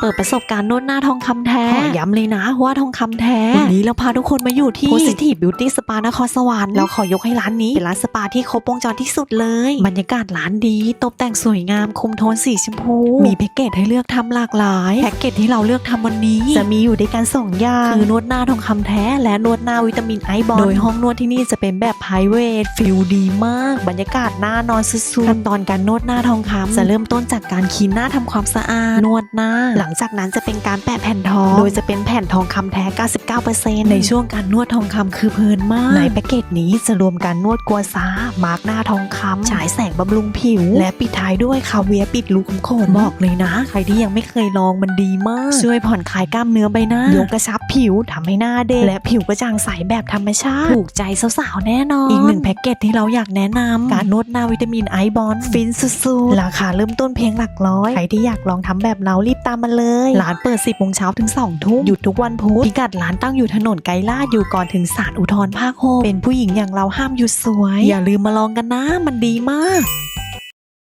เปิดประสบการณ์นวดหน้าทองคำแท้ ขอย้ำเลยนะว่าทองคำแท้ วันนี้เราพาทุกคนมาอยู่ที่ Positive Beauty Spa นครสวรรค์เราขอยกให้ร้านนี้ เป็นร้านสปาที่ครบวงจรที่สุดเลย บรรยากาศร้านดี ตกแต่งสวยงามคุมโทนสีชมพู มีแพ็กเกจให้เลือกทำหลากหลาย แพ็กเกจที่เราเลือกทำวันนี้ จะมีอยู่ด้วยกันสองอย่างคือนวดหน้าทองคำแท้ และนวดหน้าวิตามินไอบอลโดยห้องนวดที่นี่จะเป็นแบบไพรเวทฟิลดีมาก บรรยากาศน่านอนสุดๆขั้นตอนการนวดหน้าทองคำจะเริ่มต้นจากการคีนหน้าทำความสะอาดนวดหน้าหลังจากนั้นจะเป็นการแปะแผ่นทอง โดยจะเป็นแผ่นทองคำแท้ 99%ในช่วงการนวดทองคำคือเพลินมาก ในแพ็กเกจนี้จะรวมการนวดกัวซามาร์กหน้าทองคำฉายแสงบำรุงผิว และปิดท้ายด้วยคาเวียร์ปิดรูขุมขนบอกเลยนะ ใครที่ยังไม่เคยลองมันดีมาก ช่วยผ่อนคลายกล้ามเนื้อใบหน้ายกกระชับผิวทำให้หน้าเด็กและผิวกระจ่างใสแบบธรรมชาติถูกใจสาวๆแน่นอนอีกหนึ่งแพ็กเกจที่เราอยากแนะนำการนวดหน้าวิตามินไอบอลฟินสุดๆราคาเริ่มต้นเพียงหลักร้อยใครที่อยากลองทำแบบเรารีบตามมาเลยร้านเปิด 10โมงเช้าถึง2ทุ่มหยุดทุกวันพุธพิกัดร้านตั้งอยู่ถนนไกรลาดอยู่ก่อนถึงศาลอุทธรภาคโฮเป็นผู้หญิงอย่างเราห้ามหยุดสวย อย่าลืมมาลองกันนะ มันดีมาก